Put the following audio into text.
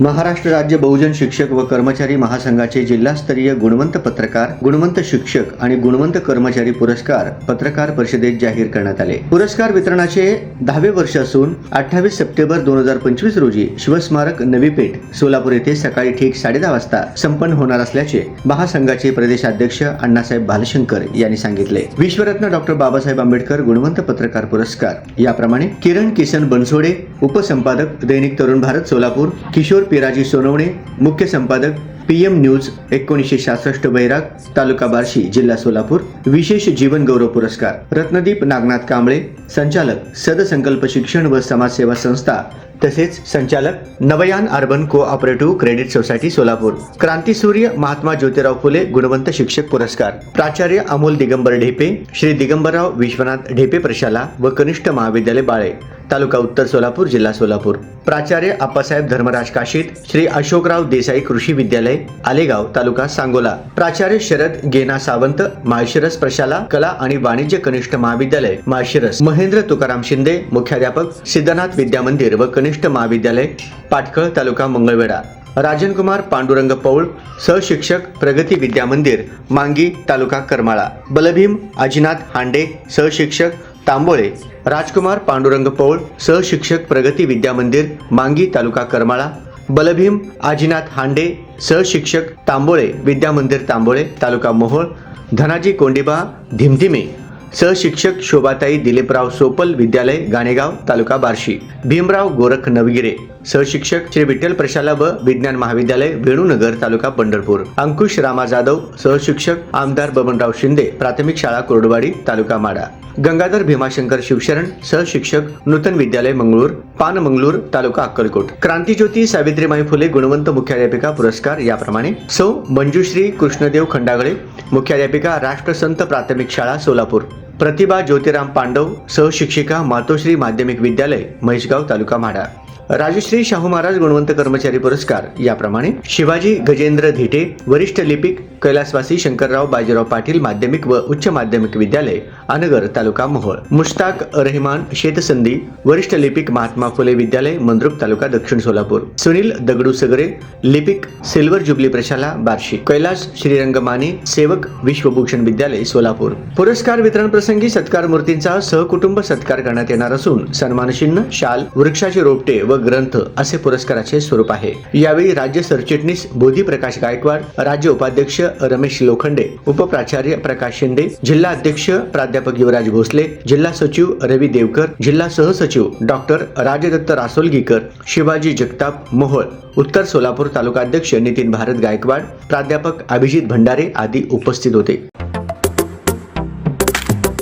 महाराष्ट्र राज्य बहुजन शिक्षक व कर्मचारी महासंघाचे जिल्हास्तरीय गुणवंत पत्रकार गुणवंत शिक्षक आणि गुणवंत कर्मचारी पुरस्कार पत्रकार परिषदेत जाहीर करण्यात आले. पुरस्कार वितरणाचे दहावे वर्ष असून अठ्ठावीस सप्टेंबर दोन हजार पंचवीस रोजी शिवस्मारक नवी पेठ सोलापूर येथे सकाळी ठीक साडेदहा वाजता संपन्न होणार असल्याचे महासंघाचे प्रदेशाध्यक्ष अण्णासाहेब भालशंकर यांनी सांगितले. विश्वरत्न डॉक्टर बाबासाहेब आंबेडकर गुणवंत पत्रकार पुरस्कार. याप्रमाणे किरण किसन बनसोडे उपसंपादक दैनिक तरुण भारत सोलापूर किशोर पिराजी सोनवणे मुख्य संपादक पी एम न्यूज एकोणीसशे सहासष्ट बैराग तालुका बार्शी जिल्हा सोलापूर. विशेष जीवन गौरव पुरस्कार. रत्नदीप नागनाथ कांबळे संचालक सदसंकल्प शिक्षण व समाजसेवा संस्था तसेच संचालक Navayan urban cooperative credit society Solapur. क्रांतीसूर्य महात्मा ज्योतिराव फुले गुणवंत शिक्षक पुरस्कार. प्राचार्य अमोल दिगंबर ढेपे श्री दिगंबरराव विश्वनाथ ढेपे प्रशाला व कनिष्ठ महाविद्यालय बाळे. तालुका उत्तर सोलापूर जिल्हा सोलापूर. प्राचार्य आप्पासाहेब धर्मराज काशीत श्री अशोकराव देसाई कृषी विद्यालय आलेगाव तालुका सांगोला. प्राचार्य शरद गेना सावंत माळशिरस प्रशाला कला आणि वाणिज्य कनिष्ठ महाविद्यालय माळशिरस. महेंद्र तुकाराम शिंदे मुख्याध्यापक सिद्धनाथ विद्या मंदिर व कनिष्ठ महाविद्यालय पाटखळ तालुका मंगळवेढा. राजन कुमार पांडुरंग पौळ सहशिक्षक प्रगती विद्या मंदिर मांगी तालुका करमाळा. बलभीम अजिनाथ हांडे सहशिक्षक तांबोळे राजकुमार पांडुरंग पौळ सहशिक्षक प्रगती विद्या मंदिर मांगी तालुका करमाळा बलभीम आजीनाथ हांडे सहशिक्षक तांबोळे विद्या मंदिर तांबोळे तालुका मोहोळ धनाजी कोंडिबा धिमधिमे सहशिक्षक शोभाताई दिलीपराव सोपल विद्यालय गाणेगाव तालुका बार्शी भीमराव गोरख नवगिरे सहशिक्षक श्री विठ्ठल प्रशाला व विज्ञान महाविद्यालय वेणुनगर तालुका पंढरपूर अंकुश रामा जाधव सहशिक्षक आमदार बबनराव शिंदे प्राथमिक शाळा कोरडवाडी तालुका माडा गंगाधर भीमाशंकर शिवशरण सहशिक्षक नूतन विद्यालय मंगळूर पान मंगळूर तालुका अक्कलकोट. क्रांतीज्योती सावित्रीमाई फुले गुणवंत मुख्याध्यापिका पुरस्कार याप्रमाणे सौ मंजुश्री कृष्णदेव खंडागळे मुख्याध्यापिका राष्ट्रसंत प्राथमिक शाळा सोलापूर. प्रतिभा ज्योतिराम पांडव सहशिक्षिका मातोश्री माध्यमिक विद्यालय म्हैसगाव तालुका म्हाडा. राजश्री शाहू महाराज गुणवंत कर्मचारी पुरस्कार. याप्रमाणे शिवाजी गजेंद्र धिटे वरिष्ठ लिपिक कैलासवासी शंकरराव बाजीराव पाटील माध्यमिक व उच्च माध्यमिक विद्यालय अनगर तालुका मोहोळ. मुश्ताक रहमान शेतसंधी वरिष्ठ लिपिक महात्मा फुले विद्यालय मंद्रुप तालुका दक्षिण सोलापूर. सुनील दगडू सगरे लिपिक सिल्वर जुबली प्रशाला बार्शी. कैलास श्रीरंग माने सेवक विश्वभूषण विद्यालय सोलापूर. पुरस्कार वितरण प्रसंगी सत्कार मूर्तींचा सहकुटुंब सत्कार करण्यात येणार असून सन्मानचिन्ह शाल वृक्षाचे रोपटे व ग्रंथ असे पुरस्काराचे स्वरूप आहे. यावेळी राज्य सरचिटणीस बोधी प्रकाश गायकवाड राज्य उपाध्यक्ष रमेश लोखंडे उपप्राचार्य प्रकाश शिंदे जिल्हा अध्यक्ष प्राध्यापक युवराज भोसले जिल्हा सचिव रवी देवकर जिल्हा सहसचिव डॉक्टर राजदत्त रासोलगीकर शिवाजी जगताप मोहोळ उत्तर सोलापूर तालुका अध्यक्ष नितीन भारत गायकवाड प्राध्यापक अभिजित भंडारे आदी उपस्थित होते.